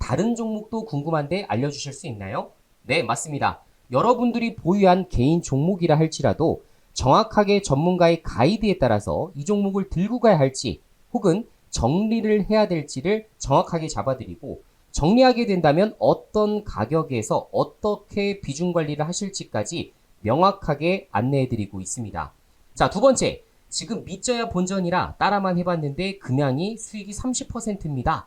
다른 종목도 궁금한데 알려주실 수 있나요? 네, 맞습니다. 여러분들이 보유한 개인 종목이라 할지라도 정확하게 전문가의 가이드에 따라서 이 종목을 들고 가야 할지 혹은 정리를 해야 될지를 정확하게 잡아드리고 정리하게 된다면 어떤 가격에서 어떻게 비중 관리를 하실지까지 명확하게 안내해드리고 있습니다. 자, 두 번째. 지금 믿져야 본전이라 따라만 해봤는데 금양이 수익이 30%입니다.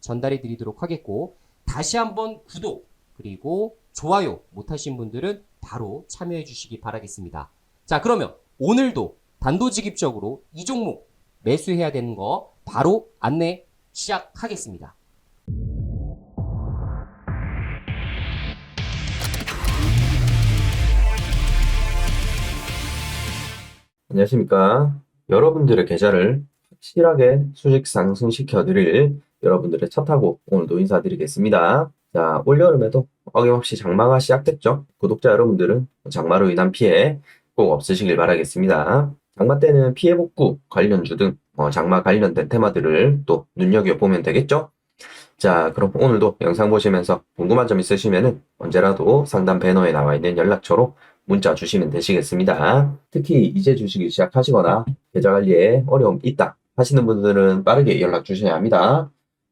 전달해 드리도록 하겠고 다시 한번 구독 그리고 좋아요 못하신 분들은 바로 참여해 주시기 바라겠습니다. 자 그러면 오늘도 단도직입적으로 이 종목 매수해야 되는 거 바로 안내 시작하겠습니다. 안녕하십니까. 여러분들의 계좌를 확실하게 수직 상승시켜 드릴 여러분들의 차 타고 오늘도 인사드리겠습니다. 자, 올여름에도 어김없이 장마가 시작됐죠. 구독자 여러분들은 장마로 인한 피해 꼭 없으시길 바라겠습니다. 장마 때는 피해 복구 관련주 등 어, 장마 관련된 테마들을 또 눈여겨보면 되겠죠. 자, 그럼 오늘도 영상 보시면서 궁금한 점 있으시면은 언제라도 상담 배너에 나와 있는 연락처로 문자 주시면 되시겠습니다. 특히 이제 주식을 시작하시거나 계좌 관리에 어려움 있다 하시는 분들은 빠르게 연락 주셔야 합니다.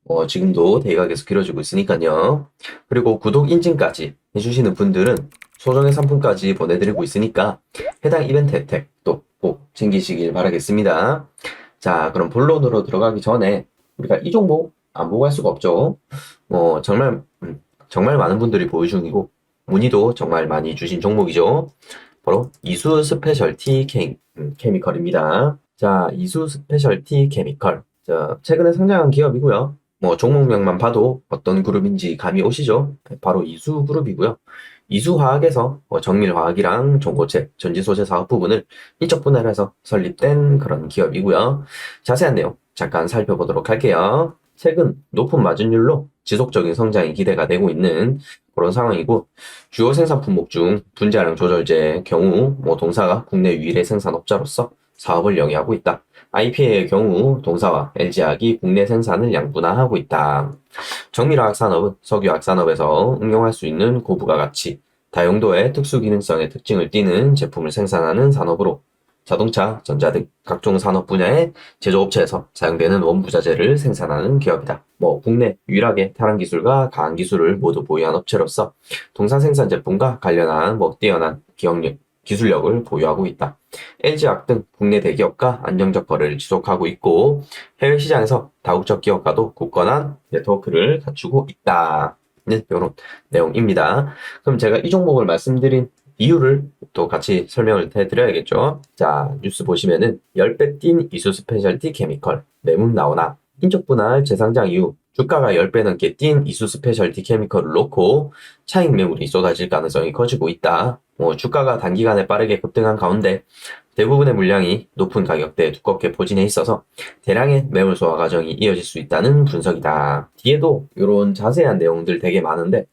어, 지금도 대각에서 길어지고 있으니까요. 그리고 구독 인증까지 해주시는 분들은 소정의 상품까지 보내드리고 있으니까 해당 이벤트 혜택 또 꼭 챙기시길 바라겠습니다. 자, 그럼 본론으로 들어가기 전에 우리가 이 종목 안 보고 할 수가 없죠. 뭐 정말 음, 정말 많은 분들이 보유 중이고 문의도 정말 많이 주신 종목이죠. 바로 이수 스페셜티 케, 음, 케미컬입니다. 자, 이수 스페셜티 케미컬. 자, 최근에 상장한 기업이고요. 뭐 종목명만 봐도 어떤 그룹인지 감이 오시죠? 바로 이수 그룹이고요. 이수화학에서 뭐 정밀화학이랑 전고체, 전지소재 사업 부분을 인적 분할해서 설립된 그런 기업이고요. 자세한 내용 잠깐 살펴보도록 할게요. 최근 높은 마진율로 지속적인 성장이 기대가 되고 있는 그런 상황이고 주요 생산 품목 중 분자량 조절제의 경우 뭐 동사가 국내 유일의 생산업자로서 사업을 영위하고 있다. IPA의 경우 동사와 LG화학이 국내 생산을 양분화하고 있다. 정밀화학 산업은 석유화학 산업에서 응용할 수 있는 고부가 가치, 다용도의 특수 기능성의 특징을 띠는 제품을 생산하는 산업으로 자동차, 전자 등 각종 산업 분야의 제조업체에서 사용되는 원부자재를 생산하는 기업이다. 뭐 국내 유일하게 탈환 기술과 가한 기술을 모두 보유한 업체로서 동산 생산 제품과 관련한 뭐 뛰어난 기억력, 기술력을 보유하고 있다. LG화학 등 국내 대기업과 안정적 거래를 지속하고 있고 해외 시장에서 다국적 기업과도 굳건한 네트워크를 갖추고 있다. 는 이런 내용입니다. 그럼 제가 이 종목을 말씀드린 이유를 또 같이 설명을 해드려야겠죠. 자, 뉴스 보시면은 10배 뛴 이수 스페셜티 케미컬 매물 나오나 인적 분할 재상장 이후 주가가 10배 넘게 뛴 이수 스페셜티 케미컬을 놓고 차익 매물이 쏟아질 가능성이 커지고 있다. 뭐 주가가 단기간에 빠르게 급등한 가운데 대부분의 물량이 높은 가격대에 두껍게 포진해 있어서 대량의 매물 소화 과정이 이어질 수 있다는 분석이다. 뒤에도 이런 자세한 내용들 되게 많은데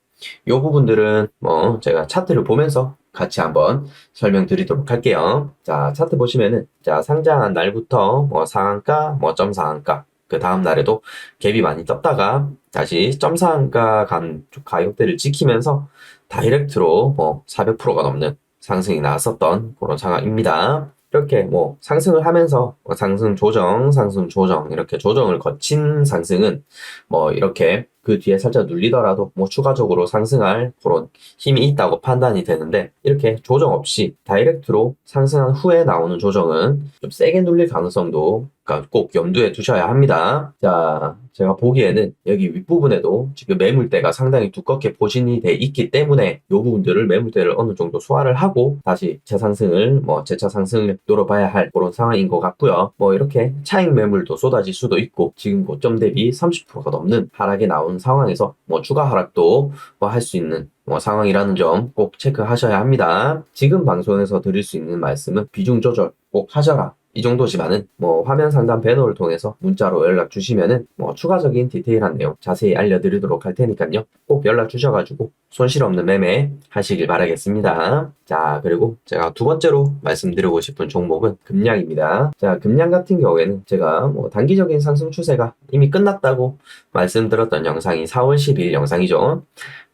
이 부분들은 뭐 제가 차트를 보면서 같이 한번 설명드리도록 할게요. 자, 차트 보시면은 자, 상장한 날부터 뭐 상한가, 뭐 점상한가 그 다음 날에도 갭이 많이 떴다가 다시 점상한가 간 가격대를 지키면서 다이렉트로 뭐 400%가 넘는 상승이 나왔었던 그런 상황입니다. 이렇게 뭐 상승을 하면서 뭐 상승 조정, 상승 조정 이렇게 조정을 거친 상승은 뭐 이렇게 그 뒤에 살짝 눌리더라도 뭐 추가적으로 상승할 그런 힘이 있다고 판단이 되는데 이렇게 조정 없이 다이렉트로 상승한 후에 나오는 조정은 좀 세게 눌릴 가능성도 그러니까 꼭 염두에 두셔야 합니다. 자, 제가 보기에는 여기 윗부분에도 지금 매물대가 상당히 두껍게 포진이 돼 있기 때문에 이 부분들을 매물대를 어느 정도 소화를 하고 다시 재상승을 뭐 재차 상승을 노려봐야 할 그런 상황인 것 같고요. 뭐 이렇게 차익 매물도 쏟아질 수도 있고 지금 고점 대비 30%가 넘는 하락이 나온 상황에서 뭐 추가 하락도 뭐 할 수 있는 뭐 상황이라는 점 꼭 체크하셔야 합니다. 지금 방송에서 드릴 수 있는 말씀은 비중 조절 꼭 하셔라. 이 정도지만은 뭐 화면 상담 배너를 통해서 문자로 연락 주시면은 뭐 추가적인 디테일한 내용 자세히 알려드리도록 할 테니까요. 꼭 연락 주셔가지고 손실 없는 매매 하시길 바라겠습니다. 자 그리고 제가 두 번째로 말씀드리고 싶은 종목은 금량입니다. 자 금량 같은 경우에는 제가 뭐 단기적인 상승 추세가 이미 끝났다고 말씀드렸던 영상이 4월 10일 영상이죠.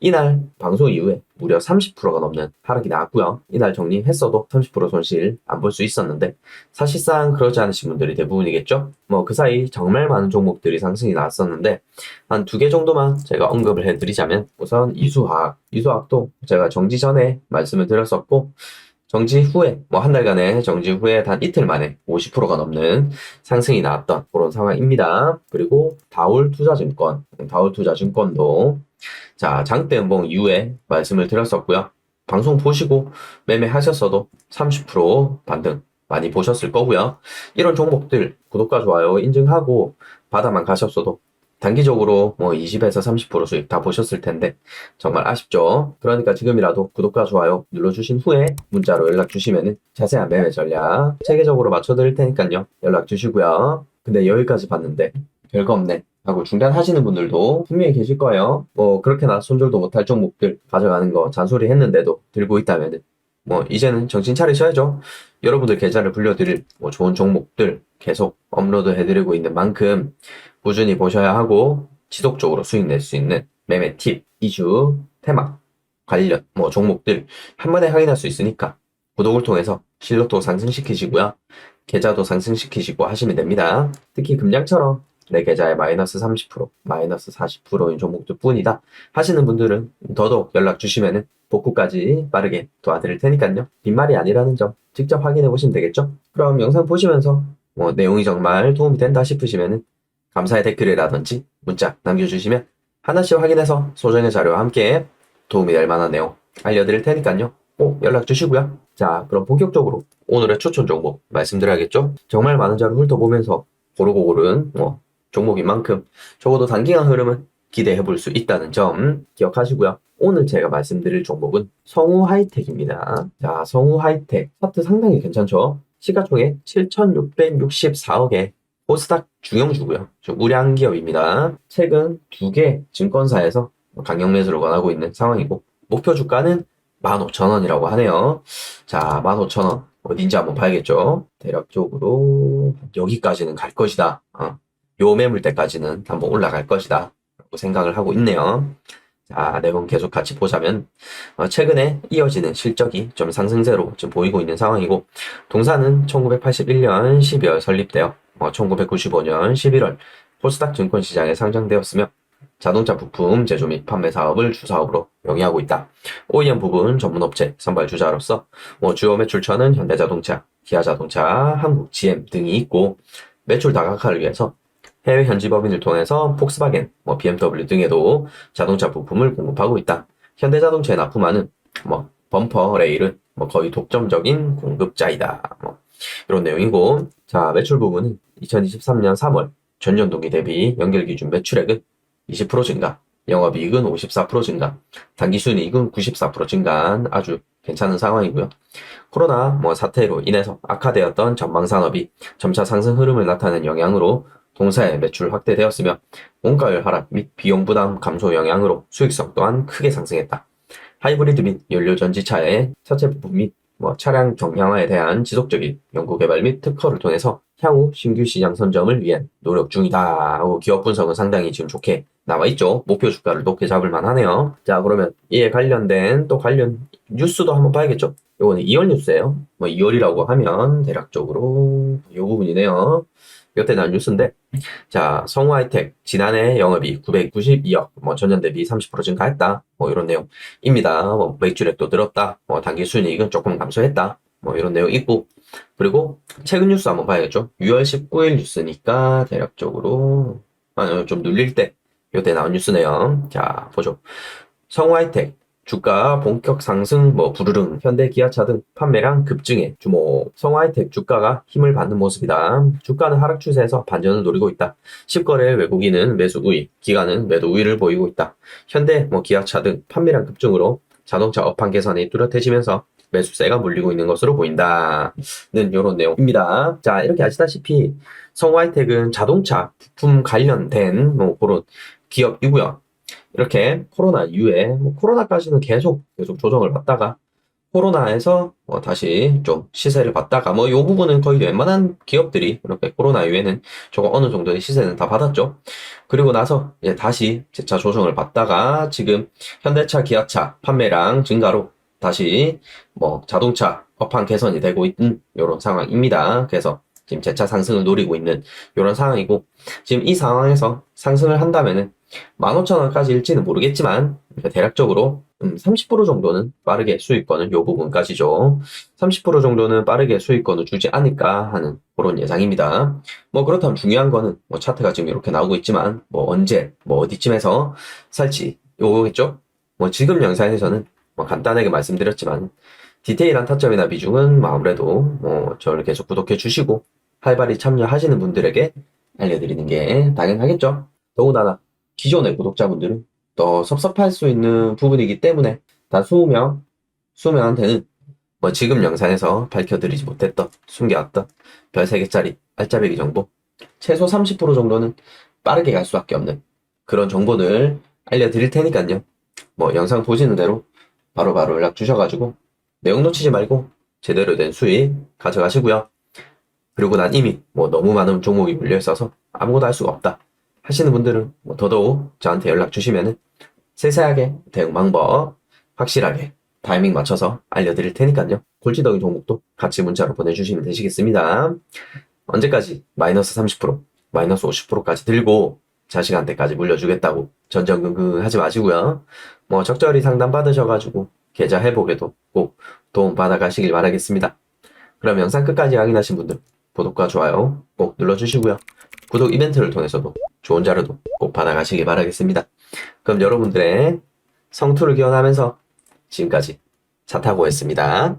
이날 방송 이후에 무려 30%가 넘는 하락이 나왔고요. 이날 정리했어도 30% 손실 안 볼 수 있었는데 사실상 그러지 않으신 분들이 대부분이겠죠. 뭐 그 사이 정말 많은 종목들이 상승이 나왔었는데 한 두 개 정도만 제가 언급을 해드리자면 우선 이수화학, 이수화학도 제가 정지 전에 말씀을 드렸었고 정지 후에 뭐 한 달간의 정지 후에 단 이틀 만에 50%가 넘는 상승이 나왔던 그런 상황입니다. 그리고 다울 투자증권, 다울 투자증권도 자, 장대 연봉 이후에 말씀을 드렸었고요. 방송 보시고 매매하셨어도 30% 반등 많이 보셨을 거고요. 이런 종목들 구독과 좋아요 인증하고 받아만 가셨어도 단기적으로 뭐 20에서 30% 수익 다 보셨을 텐데 정말 아쉽죠. 그러니까 지금이라도 구독과 좋아요 눌러주신 후에 문자로 연락 주시면 자세한 매매 전략 체계적으로 맞춰드릴 테니까요. 연락 주시고요. 근데 여기까지 봤는데 별거 없네. 하고 중단하시는 분들도 분명히 계실 거예요. 뭐 그렇게나 손절도 못할 종목들 가져가는 거 잔소리 했는데도 들고 있다면 뭐 이제는 정신 차리셔야죠. 여러분들 계좌를 불려드릴 뭐 좋은 종목들 계속 업로드 해드리고 있는 만큼 꾸준히 보셔야 하고 지속적으로 수익 낼 수 있는 매매 팁, 이슈, 테마 관련 뭐 종목들 한 번에 확인할 수 있으니까 구독을 통해서 실력도 상승시키시고요. 계좌도 상승시키시고 하시면 됩니다. 특히 금량처럼 내 계좌에 마이너스 30%, 마이너스 40%인 종목들 뿐이다 하시는 분들은 더더욱 연락 주시면은 복구까지 빠르게 도와드릴 테니까요. 빈말이 아니라는 점 직접 확인해 보시면 되겠죠? 그럼 영상 보시면서 뭐 내용이 정말 도움이 된다 싶으시면은 감사의 댓글이라든지 문자 남겨주시면 하나씩 확인해서 소정의 자료와 함께 도움이 될 만한 내용 알려드릴 테니까요. 꼭 연락 주시고요. 자, 그럼 본격적으로 오늘의 추천 종목 말씀드려야겠죠? 정말 많은 자료 훑어보면서 고르고 고른 뭐 종목인 만큼 적어도 단기간 흐름은 기대해 볼 수 있다는 점 기억하시고요. 오늘 제가 말씀드릴 종목은 성우 하이텍입니다. 자, 성우 하이텍 차트 상당히 괜찮죠? 시가총액 7,664억에 코스닥 중형주고요. 좀 우량 기업입니다. 최근 두 개 증권사에서 강력 매수를 원하고 있는 상황이고 목표 주가는 15,000원이라고 하네요. 자, 15,000원 어딘지 한번 봐야겠죠. 대략적으로 여기까지는 갈 것이다. 어, 요 매물대까지는 한번 올라갈 것이다. 라고 생각을 하고 있네요. 자, 내용 계속 같이 보자면 어, 최근에 이어지는 실적이 좀 상승세로 지금 보이고 있는 상황이고 동사는 1981년 12월 설립되어 어, 1995년 11월 코스닥 증권 시장에 상장되었으며 자동차 부품 제조 및 판매 사업을 주사업으로 영위하고 있다. OEM 부분 전문업체 선발 주자로서 뭐 주요 매출처는 현대자동차, 기아자동차, 한국 GM 등이 있고 매출 다각화를 위해서 해외 현지 법인을 통해서 폭스바겐, 뭐 BMW 등에도 자동차 부품을 공급하고 있다. 현대자동차에 납품하는 뭐 범퍼 레일은 뭐 거의 독점적인 공급자이다. 뭐 이런 내용이고 자 매출 부분은 2023년 3월 전년 동기 대비 연결 기준 매출액은 20% 증가, 영업이익은 54% 증가, 단기순이익은 94% 증가한 아주 괜찮은 상황이고요. 코로나 뭐 사태로 인해서 악화되었던 전방 산업이 점차 상승 흐름을 나타낸 영향으로 동사의 매출 확대되었으며 원가율 하락 및 비용 부담 감소 영향으로 수익성 또한 크게 상승했다. 하이브리드 및 연료 전지차의 차체 부품 및 뭐 차량 경량화에 대한 지속적인 연구 개발 및 특허를 통해서 향후 신규 시장 선점을 위한 노력 중이다 기업 분석은 상당히 지금 좋게 나와 있죠. 목표 주가를 높게 잡을 만하네요. 자 그러면 이에 관련된 또 관련 뉴스도 한번 봐야겠죠. 요거는 2월 뉴스예요. 뭐 2월이라고 하면 대략적으로 요 부분이네요. 이때 난 뉴스인데 자 성우 하이텍 지난해 영업이 992억 뭐 전년 대비 30% 증가했다 뭐 이런 내용입니다. 뭐 매출액도 늘었다. 뭐 단기 순이익은 조금 감소했다. 뭐 이런 내용 있고 그리고 최근 뉴스 한번 봐야겠죠. 6월 19일 뉴스니까 대략적으로 아, 좀 눌릴 때 요때 나온 뉴스네요. 자 보죠. 성우 하이텍 주가 본격 상승 뭐 부르릉 현대 기아차 등 판매량 급증에 주목 성우 하이텍 주가가 힘을 받는 모습이다. 주가는 하락 추세에서 반전을 노리고 있다. 10거래 외국인은 매수 우위, 기관은 매도 우위를 보이고 있다. 현대 뭐 기아차 등 판매량 급증으로 자동차 업황 개선이 뚜렷해지면서 매수세가 몰리고 있는 것으로 보인다 는 이런 내용입니다. 자 이렇게 아시다시피 성우 하이텍은 자동차 부품 관련된 뭐 그런 기업이고요. 이렇게 코로나 이후에 뭐 코로나까지는 계속 계속 조정을 받다가 코로나에서 어, 다시 좀 시세를 받다가 뭐 이 부분은 거의 웬만한 기업들이 이렇게 코로나 이후에는 조금 어느 정도의 시세는 다 받았죠. 그리고 나서 이제 다시 재차 조정을 받다가 지금 현대차, 기아차 판매량 증가로 다시 뭐 자동차 업황 개선이 되고 있는 이런 상황입니다. 그래서 지금 재차 상승을 노리고 있는 이런 상황이고 지금 이 상황에서 상승을 한다면은 15,000원까지 일지는 모르겠지만 대략적으로 음, 30% 정도는 빠르게 수익권을 요 부분까지죠. 30% 정도는 빠르게 수익권을 주지 않을까 하는 그런 예상입니다. 뭐 그렇다면 중요한 거는 뭐 차트가 지금 이렇게 나오고 있지만 뭐 언제 뭐 어디쯤에서 살지 요거겠죠. 뭐 지금 영상에서는 뭐 간단하게 말씀드렸지만 디테일한 타점이나 비중은 뭐 아무래도 뭐 저를 계속 구독해 주시고 활발히 참여하시는 분들에게 알려드리는 게 당연하겠죠. 더군다나 기존의 구독자분들은 더 섭섭할 수 있는 부분이기 때문에 단 20명, 20명한테는 뭐 지금 영상에서 밝혀드리지 못했던, 숨겨왔던 별 3개짜리 알짜배기 정보, 최소 30% 정도는 빠르게 갈 수밖에 없는 그런 정보들 알려드릴 테니까요. 뭐 영상 보시는 대로 바로 바로 연락 주셔가지고 내용 놓치지 말고 제대로 된 수익 가져가시고요. 그리고 난 이미 뭐 너무 많은 종목이 물려 있어서 아무것도 할 수가 없다. 하시는 분들은 뭐 더더욱 저한테 연락 주시면은 세세하게 대응 방법 확실하게 타이밍 맞춰서 알려드릴 테니까요. 골치덕인 종목도 같이 문자로 보내주시면 되시겠습니다. 언제까지 마이너스 30% 마이너스 50%까지 들고 자식한테까지 물려주겠다고 전전긍긍 하지 마시고요. 뭐 적절히 상담 받으셔가지고 계좌 회복에도 꼭 도움 받아가시길 바라겠습니다. 그럼 영상 끝까지 확인하신 분들 구독과 좋아요 꼭 눌러주시고요. 구독 이벤트를 통해서도 좋은 자료도 꼭 받아가시길 바라겠습니다. 그럼 여러분들의 성투를 기원하면서 지금까지 차 타고 했습니다.